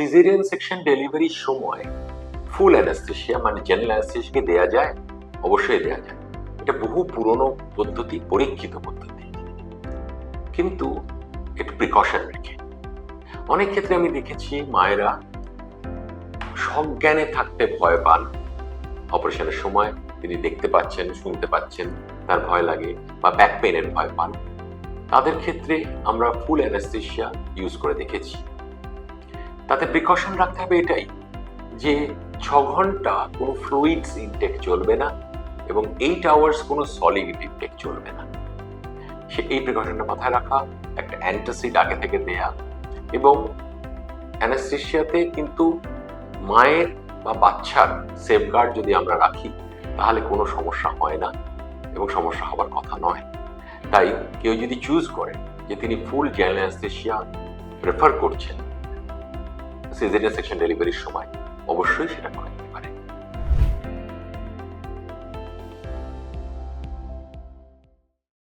Caesarean section ডেলিভারির সময় ফুল anaesthesia মানে জেনারেল অ্যানাস্থেশিয়াকে দেয়া যায়? অবশ্যই দেয়া যায়। এটা বহু পুরনো পদ্ধতি, পরীক্ষিত পদ্ধতি। কিন্তু একটু প্রিকশন রেখে অনেক ক্ষেত্রে আমি দেখেছি মায়েরা সজ্ঞানে থাকতে ভয় পান। অপারেশনের সময় তিনি দেখতে পাচ্ছেন, শুনতে পাচ্ছেন, তার ভয় লাগে বা ব্যাক পেনের ভয় পান। তাদের ক্ষেত্রে আমরা ফুল অ্যানাস্থেশিয়া ইউজ করে দেখেছি। তাতে প্রিকশন রাখতে হবে এটাই যে ছ ঘণ্টা কোনো ফ্লুইডস ইনটেক চলবে না এবং এইট আওয়ার্স কোনো সলিড ইনটেক চলবে না। সে এই প্রিকশনটা মাথায় রাখা, একটা অ্যান্টাসিড আগে থেকে দেয়া এবং অ্যানাস্থেশিয়াতে কিন্তু মায়ের বা বাচ্চার সেফগার্ড যদি আমরা রাখি, তাহলে কোনো সমস্যা হয় না এবং সমস্যা হবার কথা নয়। তাই কেউ যদি চুজ করে যে তিনি ফুল জেনারেল অ্যানাস্থেশিয়া প্রেফার করছেন সিজারিয়ান সেকশন ডেলিভারির সময়। অবশ্যই সেটা করেন।